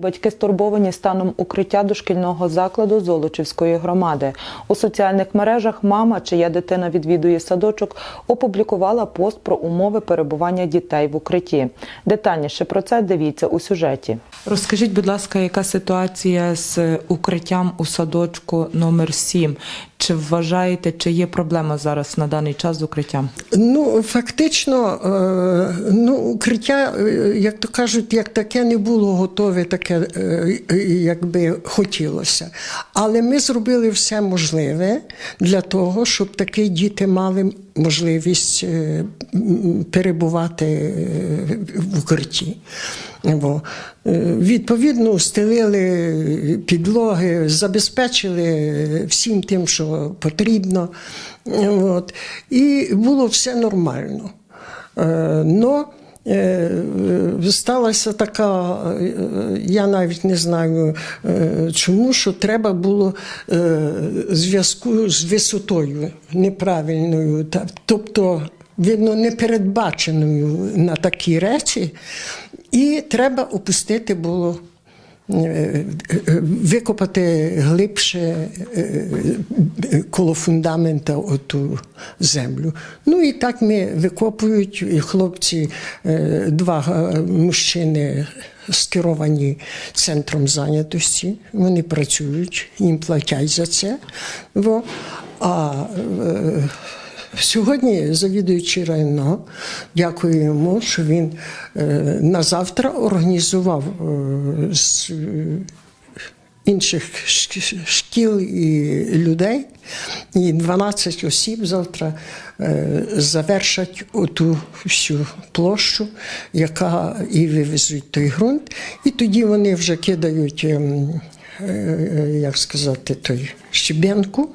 Батьки стурбовані станом укриття дошкільного закладу Золочівської громади. У соціальних мережах мама, чия дитина відвідує садочок, опублікувала пост про умови перебування дітей в укритті. Детальніше про це дивіться у сюжеті. Розкажіть, будь ласка, яка ситуація з укриттям у садочку номер 7 Чи вважаєте, чи є проблема зараз на даний час з укриттям? Ну, фактично, е, ну, укриття, е, як то кажуть, як таке не було готове, таке, е, е, якби хотілося. Але ми зробили все можливе для того, щоб такі діти мали можливість е, перебувати е, в укритті. Бо, відповідно, устелили підлоги, забезпечили всім тим, що потрібно. От. І було все нормально. Но сталася така, е, я навіть не знаю е, чому, що треба було е, зв'язку з висотою неправильною, тобто, видно, непередбаченою на такі речі, і треба опустити було. Викопати глибше е, коло фундамента оту землю. Ну і так ми викопують, і хлопці, е, два е, мужчини скеровані центром зайнятості. Вони працюють, їм платять за це. А Сьогодні завідуючий районо, дякую йому, що він е, на завтра організував е, з е, інших шкіл і людей. І 12 осіб завтра завершать оту всю площу, яка і вивезуть той ґрунт. І тоді вони вже кидають, ем, як сказати, той щебенку,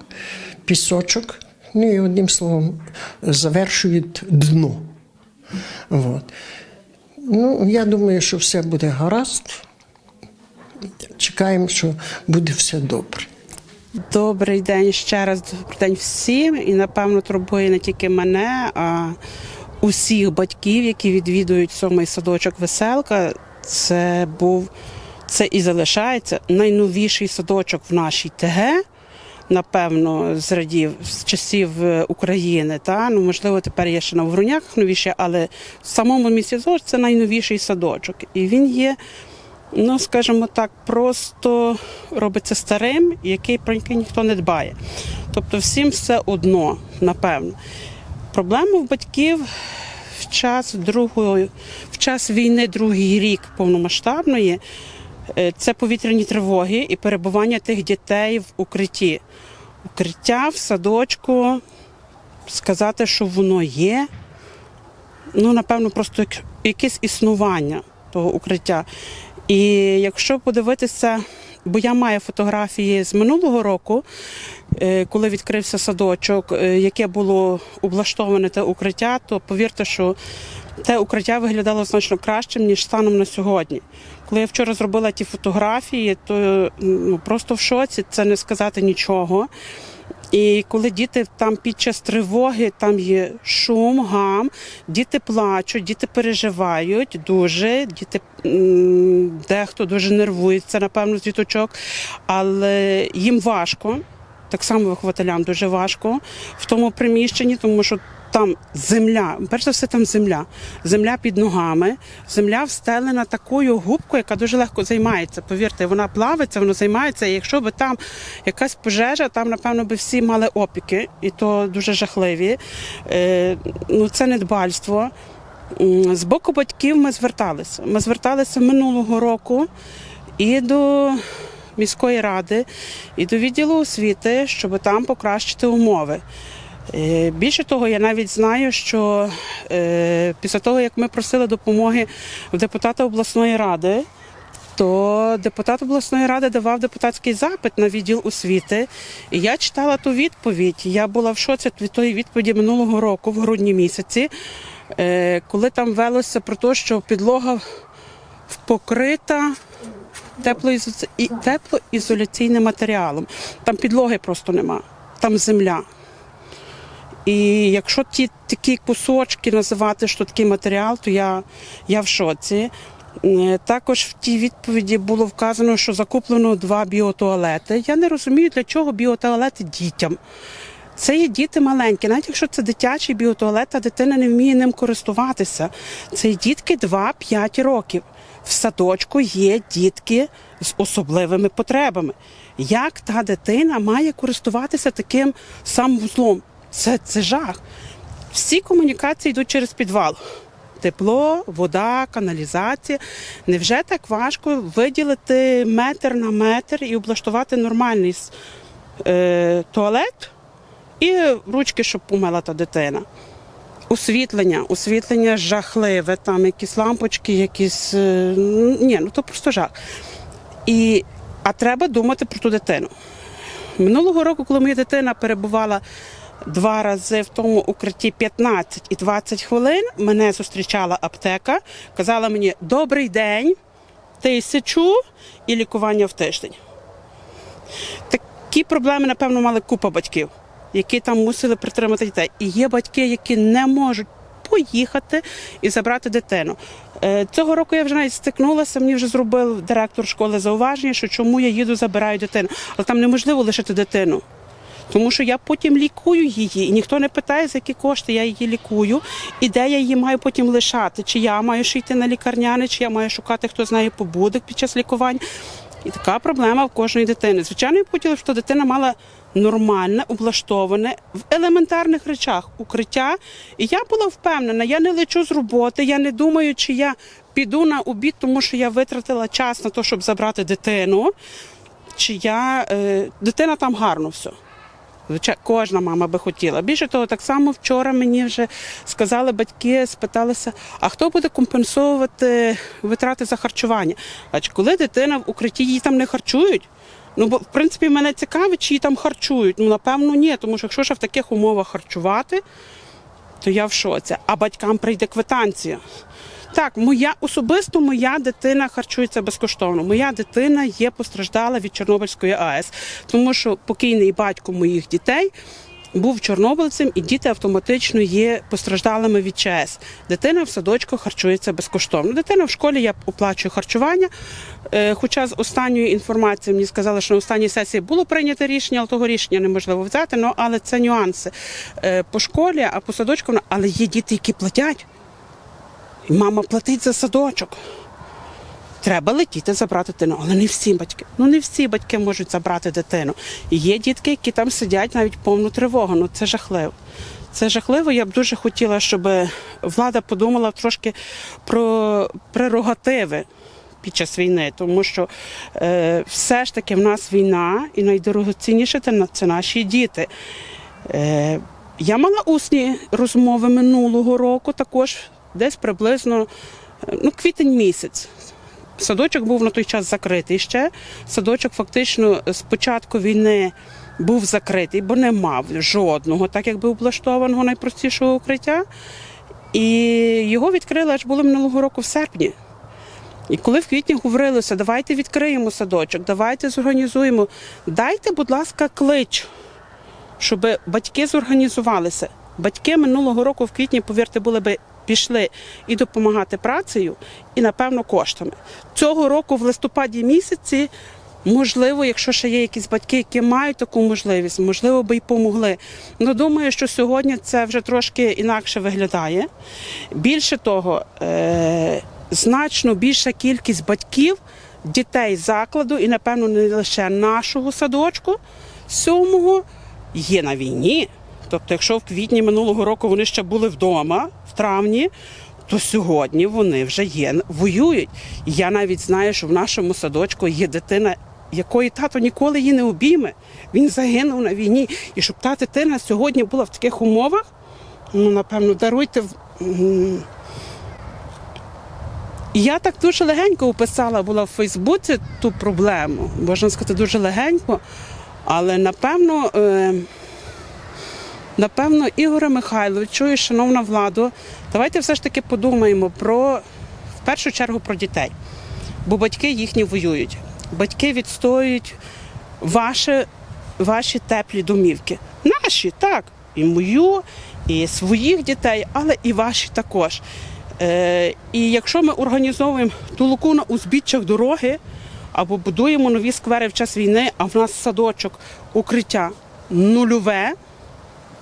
пісочок. Ну і одним словом завершують дно. От. Ну, я думаю, що все буде гаразд. Чекаємо, що буде все добре. Добрий день ще раз добрий день всім. І напевно турбує не тільки мене, а усіх батьків, які відвідують сьомий садочок Веселка. Це був це і залишається найновіший садочок в нашій ТГ. Напевно, з радів з часів е, України. Та ну можливо, тепер є ще на Вгруняках новіше, але в самому місті Зож це найновіший садочок, і він є ну скажімо так, просто робиться старим, який про який ніхто не дбає. Тобто всім все одно, напевно. Проблема в батьків в час другої, в час війни, другий рік повномасштабної. Е, Це повітряні тривоги і перебування тих дітей в укритті. Укриття в садочку, сказати, що воно є, ну, напевно, просто якесь існування того укриття. І якщо подивитися, бо я маю фотографії з минулого року, е, коли відкрився садочок, е, яке було облаштоване те укриття, то повірте, що те укриття виглядало значно кращим, ніж станом на сьогодні. Коли я вчора зробила ті фотографії, то ну, просто в шоці, це не сказати нічого. І коли діти там під час тривоги, там є шум, гам, діти плачуть, діти переживають дуже, діти дехто дуже нервується, напевно, з діточок, але їм важко. Так само вихователям дуже важко в тому приміщенні, тому що там земля, перш за все, там земля. Земля під ногами, земля встелена такою губкою, яка дуже легко займається. Повірте, вона плавиться, воно займається. І якщо би там якась пожежа, там, напевно, би всі мали опіки, і то дуже жахливі. Е, ну, це недбальство. З боку батьків ми зверталися. Ми зверталися минулого року і до міської ради, і до відділу освіти, щоб там покращити умови. Е, Більше того, я навіть знаю, що е, після того, як ми просили допомоги в депутата обласної ради, то депутат обласної ради давав депутатський запит на відділ освіти. І я читала ту відповідь. Я була в шоці від тої відповіді минулого року, в грудні місяці, е, коли там велося про те, що підлога покрита теплоізоляційним матеріалом. Там підлоги просто нема, там земля. І якщо ті такі кусочки називати, що такий матеріал, то я, я в шоці. Е, Також в тій відповіді було вказано, що закуплено два біотуалети. Я не розумію, для чого біотуалети дітям. Це є діти маленькі, навіть якщо це дитячий біотуалет, а дитина не вміє ним користуватися. Це є дітки 2-5 років. В садочку є дітки з особливими потребами. Як та дитина має користуватися таким санвузлом? Це, це жах. Всі комунікації йдуть через підвал. Тепло, вода, каналізація. Невже так важко виділити метр на метр і облаштувати нормальний е, туалет і ручки, щоб помила та дитина? Освітлення, освітлення жахливе, там якісь лампочки, якісь. е, Ні, ну то просто жах. І, а треба думати про ту дитину. Минулого року, коли моя дитина перебувала два рази в тому укритті 15 і 20 хвилин, мене зустрічала аптека, казала мені добрий день, тисячу і лікування в тиждень. Такі проблеми, напевно, мали купа батьків, які там мусили притримати дітей. І є батьки, які не можуть поїхати і забрати дитину. Е, Цього року я вже навіть стикнулася, мені вже зробив директор школи зауваження, що чому я їду, забираю дитину. Але там неможливо лишити дитину. Тому що я потім лікую її, і ніхто не питає, за які кошти я її лікую, і де я її маю потім лишати. Чи я маю ще йти на лікарняне, чи я маю шукати, хто знає побудок під час лікування. І така проблема в кожної дитини. Звичайно, я б хотіла, щоб дитина мала нормальне, облаштоване в елементарних речах укриття. І я була впевнена, я не лечу з роботи, я не думаю, чи я піду на обід, тому що я витратила час на те, щоб забрати дитину. Чи я е, дитина там гарно все. Кожна мама би хотіла. Більше того, так само вчора мені вже сказали батьки, спиталися, а хто буде компенсовувати витрати за харчування? А коли дитина в укритті її там не харчують? Ну, бо в принципі мене цікавить, чи її там харчують. Ну, напевно, ні, тому що якщо ще в таких умовах харчувати, то я в шоці. А батькам прийде квитанція. Так, моя особисто моя дитина харчується безкоштовно. Моя дитина є постраждала від Чорнобильської АЕС, тому що покійний батько моїх дітей був чорнобильцем, і діти автоматично є постраждалими від ЧАЕС. Дитина в садочку харчується безкоштовно. Дитина в школі я оплачую харчування. Е, Хоча з останньої інформації мені сказали, що на останній сесії було прийнято рішення, але того рішення неможливо взяти. Ну але це нюанси Е, по школі, а по садочку. Але є діти, які платять. Мама платить за садочок. Треба летіти забрати дитину, але не всі батьки. Ну не всі батьки можуть забрати дитину. Є дітки, які там сидять навіть повну тривогу. Ну це жахливо. Це жахливо. Я б дуже хотіла, щоб влада подумала трошки про прерогативи під час війни, тому що е, все ж таки в нас війна, і найдорогоцінніше це наші діти. Е, я мала усні розмови минулого року, також десь приблизно е, ну, квітень місяць. Садочок був на той час закритий ще. Садочок фактично з початку війни був закритий, бо не мав жодного, так якби облаштованого найпростішого укриття. І його відкрили аж було минулого року в серпні. І коли в квітні говорилося, давайте відкриємо садочок, давайте зорганізуємо, дайте, будь ласка, клич, щоб батьки зорганізувалися. Батьки минулого року в квітні, повірте, були би пішли і допомагати працею, і напевно коштами. Цього року, в листопаді місяці, можливо, якщо ще є якісь батьки, які мають таку можливість, можливо, би й помогли. Ну думаю, що сьогодні це вже трошки інакше виглядає. Більше того, е- значно більша кількість батьків, дітей закладу, і напевно не лише нашого садочку, сьомого, є на війні. Тобто, якщо в квітні минулого року вони ще були вдома, травні, то сьогодні вони вже є, воюють. Я навіть знаю, що в нашому садочку є дитина, якої тато ніколи її не обійме. Він загинув на війні. І щоб та дитина сьогодні була в таких умовах, ну, напевно, даруйте. і Я так дуже легенько описала була в Фейсбуці ту проблему. Можна сказати, дуже легенько. Але напевно, е, напевно, Ігоре Михайловичу і шановна владу, давайте все ж таки подумаємо про в першу чергу про дітей. Бо батьки їхні воюють. Батьки відстоюють ваші, ваші теплі домівки. Наші, так, і мою, і своїх дітей, але і ваші також. Е, і якщо ми організовуємо ту луку на узбіччях дороги або будуємо нові сквери в час війни, а в нас садочок, укриття нульове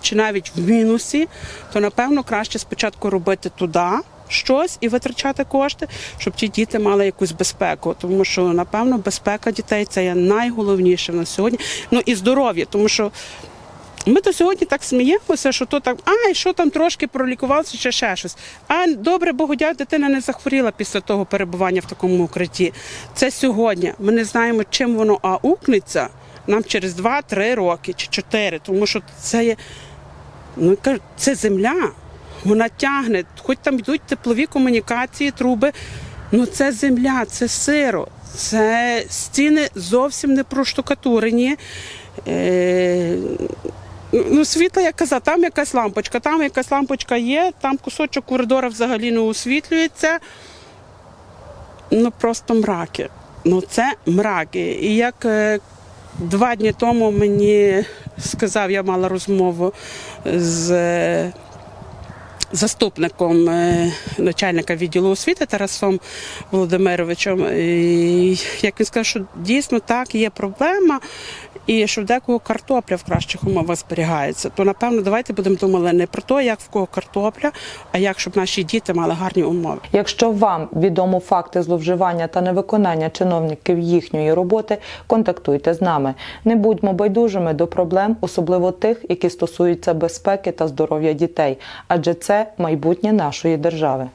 чи навіть в мінусі, то напевно краще спочатку робити туди щось і витрачати кошти, щоб ті діти мали якусь безпеку. Тому що, напевно, безпека дітей це є найголовніше на сьогодні. Ну і здоров'я, тому що. Ми до сьогодні так сміємося, що то так, ай, що там трошки пролікувався, чи ще щось. А добре, Богодя, дитина не захворіла після того перебування в такому укритті. Це сьогодні. Ми не знаємо, чим воно аукнеться нам через 2-3 роки чи 4, тому що це є ну, кажу, це земля. Вона тягне, хоч там йдуть теплові комунікації, труби. Ну це земля, це сиро, це стіни зовсім не проштукатурені. Е, ну, світло, як казав, там якась лампочка, там якась лампочка є, там кусочок коридора взагалі не освітлюється. Ну просто мраки. Ну це мраки. І як е, два дні тому мені сказав, я мала розмову з заступником е, начальника відділу освіти Тарасом Володимировичем. І як він сказав, що дійсно так є проблема, і що в декого картопля в кращих умовах зберігається, то напевно давайте будемо думати не про те, як в кого картопля, а як щоб наші діти мали гарні умови. Якщо вам відомо факти зловживання та невиконання чиновників їхньої роботи, контактуйте з нами. Не будьмо байдужими до проблем, особливо тих, які стосуються безпеки та здоров'я дітей, адже майбутнє нашої держави.